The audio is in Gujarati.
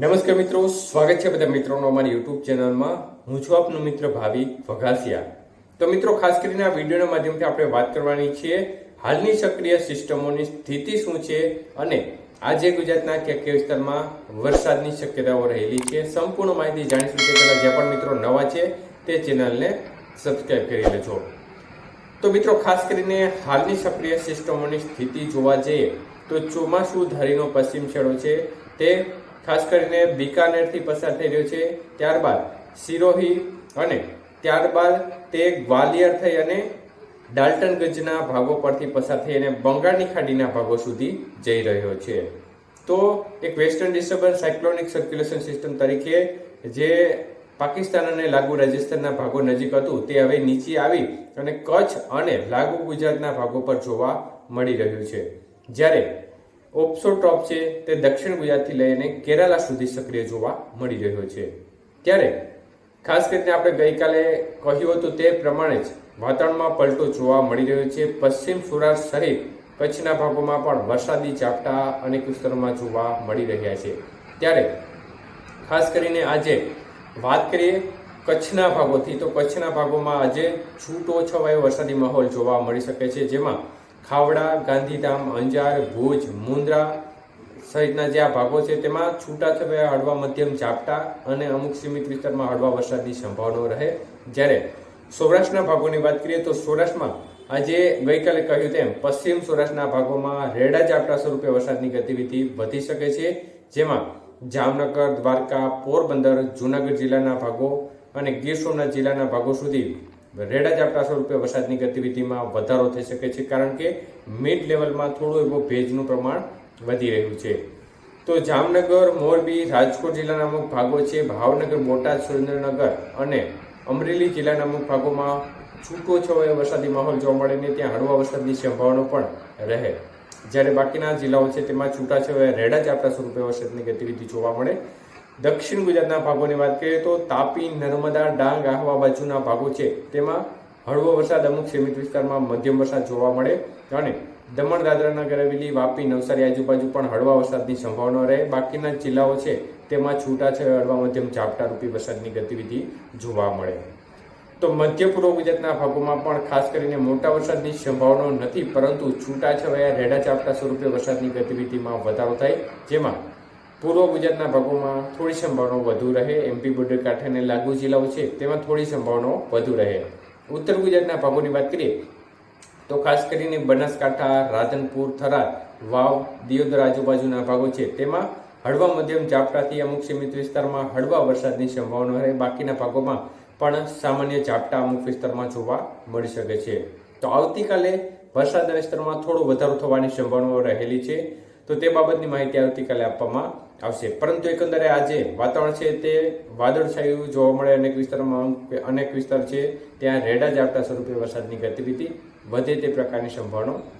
નમસ્કાર મિત્રો, સ્વાગત છે બધા મિત્રોનો અમારી યુટ્યુબ ચેનલમાં. હું છું આપનો મિત્ર ભાવિક વઘાસિયા. તો મિત્રો, ખાસ કરીને આ વિડીયોના માધ્યમથી આપણે વાત કરવાની છીએ હાલની સક્રિય સિસ્ટમોની સ્થિતિ શું છે અને આજે ગુજરાતના ક્યાં ક્યાં વિસ્તારમાં વરસાદની શક્યતાઓ રહેલી છે સંપૂર્ણ માહિતી જાણીશું. તે પહેલાં જે પણ મિત્રો નવા છે, તે ચેનલને સબસ્ક્રાઈબ કરી લેજો. તો મિત્રો, ખાસ કરીને હાલની સક્રિય સિસ્ટમોની સ્થિતિ જોવા જઈએ તો ચોમાસું ધારીનો પશ્ચિમ છેડો છે તે ખાસ કરીને બિકાનેરથી પસાર થઈ રહ્યો છે. ત્યારબાદ સિરોહી અને ત્યારબાદ તે ગ્વાલિયર થઈ અને ડાલ્ટનગંજના ભાગો પરથી પસાર થઈ અને બંગાળની ખાડીના ભાગો સુધી જઈ રહ્યો છે. તો એક western disturbance cyclonic circulation system તરીકે જે પાકિસ્તાન અને લાગુ રાજસ્થાનના ભાગો નજીક હતું, તે હવે નીચે આવી અને કચ્છ અને લાગુ ગુજરાતના ભાગો પર જોવા મળી રહ્યું છે. જ્યારે ઓપ્સો ટોપ છે તે દક્ષિણ ગુજરાતથી લઈને કેરાલા સુધી સક્રિય જોવા મળી રહ્યો છે. ત્યારે ખાસ કરીને આપણે ગઈકાલે કહ્યું હતું તે પ્રમાણે જ વાતાવરણમાં પલટો જોવા મળી રહ્યો છે. પશ્ચિમ સૌરાષ્ટ્ર સહિત કચ્છના ભાગોમાં પણ વરસાદી ઝાપટા અનેક વિસ્તારોમાં જોવા મળી રહ્યા છે. ત્યારે ખાસ કરીને આજે વાત કરીએ કચ્છના ભાગોથી, તો કચ્છના ભાગોમાં આજે છૂટો છવાયો વરસાદી માહોલ જોવા મળી શકે છે, જેમાં ખાવડા, ગાંધીધામ, અંજાર, ભુજ, મુન્દ્રા સહિતના જે આ ભાગો છે, તેમાં છૂટાછવાયા હળવા મધ્યમ ઝાપટા અને અમુક સીમિત વિસ્તારમાં હળવા વરસાદની સંભાવનાઓ રહે. જ્યારે સૌરાષ્ટ્રના ભાગોની વાત કરીએ તો સૌરાષ્ટ્રમાં આજે ગઈકાલે કહ્યું તેમ પશ્ચિમ સૌરાષ્ટ્રના ભાગોમાં રેડા ઝાપટા સ્વરૂપે વરસાદની ગતિવિધિ વધી શકે છે, જેમાં જામનગર, દ્વારકા, પોરબંદર, જૂનાગઢ જિલ્લાના ભાગો અને ગીર સોમનાથ જિલ્લાના ભાગો સુધી રેડા ઝાપટા સ્વરૂપે વરસાદની ગતિવિધિમાં વધારો થઈ શકે છે, કારણ કે મિડ લેવલમાં થોડું એવું ભેજનું પ્રમાણ વધી રહ્યું છે. તો જામનગર, મોરબી, રાજકોટ જિલ્લાના અમુક ભાગો છે, ભાવનગર, બોટાદ, સુરેન્દ્રનગર અને અમરેલી જિલ્લાના અમુક ભાગોમાં છૂટો છવાયો વરસાદી માહોલ જોવા મળે ને ત્યાં હળવા વરસાદની સંભાવના પણ રહે. જ્યારે બાકીના જિલ્લાઓ છે, તેમાં છૂટાછવાયા રેડા ઝાપટા સ્વરૂપે વરસાદની ગતિવિધિ જોવા મળે. દક્ષિણ ગુજરાતના ભાગોની વાત કરીએ તો તાપી, નર્મદા, ડાંગ આહવા બાજુના ભાગો છે. તેમાં હળવો વરસાદ અમુક સીમિત વિસ્તારમાં મધ્યમ વરસાદ જોવા મળે અને દમણ દાદરા નગર વાપી, નવસારી આજુબાજુ પણ હળવા વરસાદની સંભાવના રહે. બાકીના જિલ્લાઓ છે, તેમાં છૂટા છે હળવા મધ્યમ ઝાપટા રૂપી વરસાદની ગતિવિધિ જોવા મળે. તો મધ્ય પૂર્વ ગુજરાતના ભાગોમાં પણ ખાસ કરીને મોટા વરસાદની સંભાવનાઓ નથી, પરંતુ છૂટાછવાયા રેડા ઝાપટા સ્વરૂપે વરસાદની ગતિવિધિમાં વધારો થાય, જેમાં પૂર્વ ગુજરાતના ભાગોમાં થોડી સંભાવનાઓ વધુ રહે. એમપી બોર્ડર કાંઠાને લાગુ જિલ્લાઓ છે, તેમાં થોડી સંભાવનાઓ વધુ રહે. ઉત્તર ગુજરાતના ભાગોની વાત કરીએ, તો ખાસ કરીને બનાસકાંઠા, રાધનપુર, થરાદ, વાવ, દિયોદર આજુબાજુના ભાગો છે. તેમાં હળવા મધ્યમ ઝાપટાથી અમુક સીમિત વિસ્તારમાં હળવા વરસાદની સંભાવના રહે. બાકીના ભાગોમાં પણ સામાન્ય ઝાપટા અમુક વિસ્તારમાં જોવા મળી શકે છે. તો આવતીકાલે વરસાદના વિસ્તારમાં થોડો વધારો થવાની સંભાવનાઓ રહેલી છે. તો તે બાબતની માહિતી આવતીકાલે આપવામાં આવશે. પરંતુ એકંદરે આજે વાતાવરણ છે તે વાદળછાયું જોવા મળે, અનેક વિસ્તારોમાં અનેક વિસ્તાર છે ત્યાં રેડા ઝાપટા સ્વરૂપે વરસાદની ગતિવિધિ વધે તે પ્રકારની સંભાવના